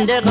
and it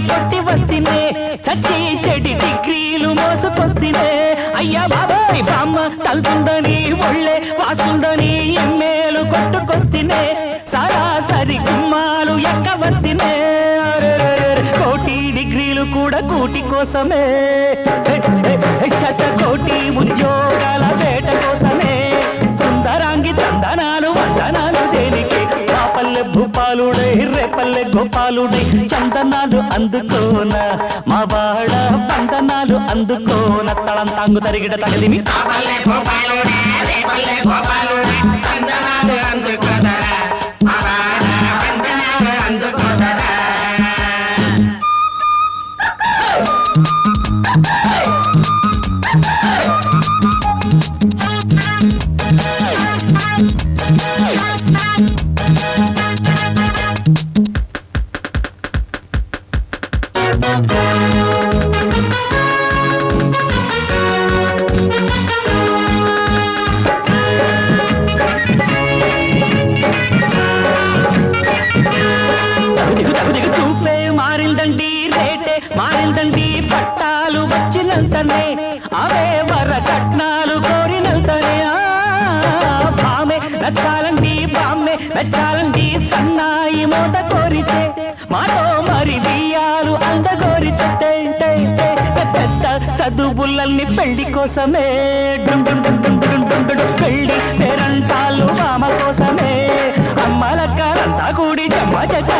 కొట్టి వస్తేనే చచ్చి చెడి డిగ్రీలు మోసుకొస్తేనే అయ్యా బాబాయ్ బామ్మ తలుతుందని ఒళ్ళే వాస్తుందని ఎమ్మేలు కొట్టుకొస్తేనే సరాసరి గుమ్మాలు ఎక్క వస్తేనే కోటి డిగ్రీలు కూడా కూటి కోసమే. హే, శత కోటి ఉద్యోగాల వేట రేపల్లె చందనాలు అందుకోన. మా వాడ పందనాలు అందుకోన. తళం తాంగు తరిగిట తగలిమి. చూపే మారిందండి రేటే మారిందండి పట్టాలు వచ్చినంతనే అవే వర కట్నాలు కోరినంతనే ఆ, బామే నచ్చాలండి బామ్మే నచ్చాలండి సన్నాయి మూత కోరితే మాతో మరి చదువులల్ని పెళ్ళి కోసమే. పెళ్ళి పేరంటాలు మామ కోసమే. అమ్మలక్క అంతా కూడి జమ్మ చెట్ట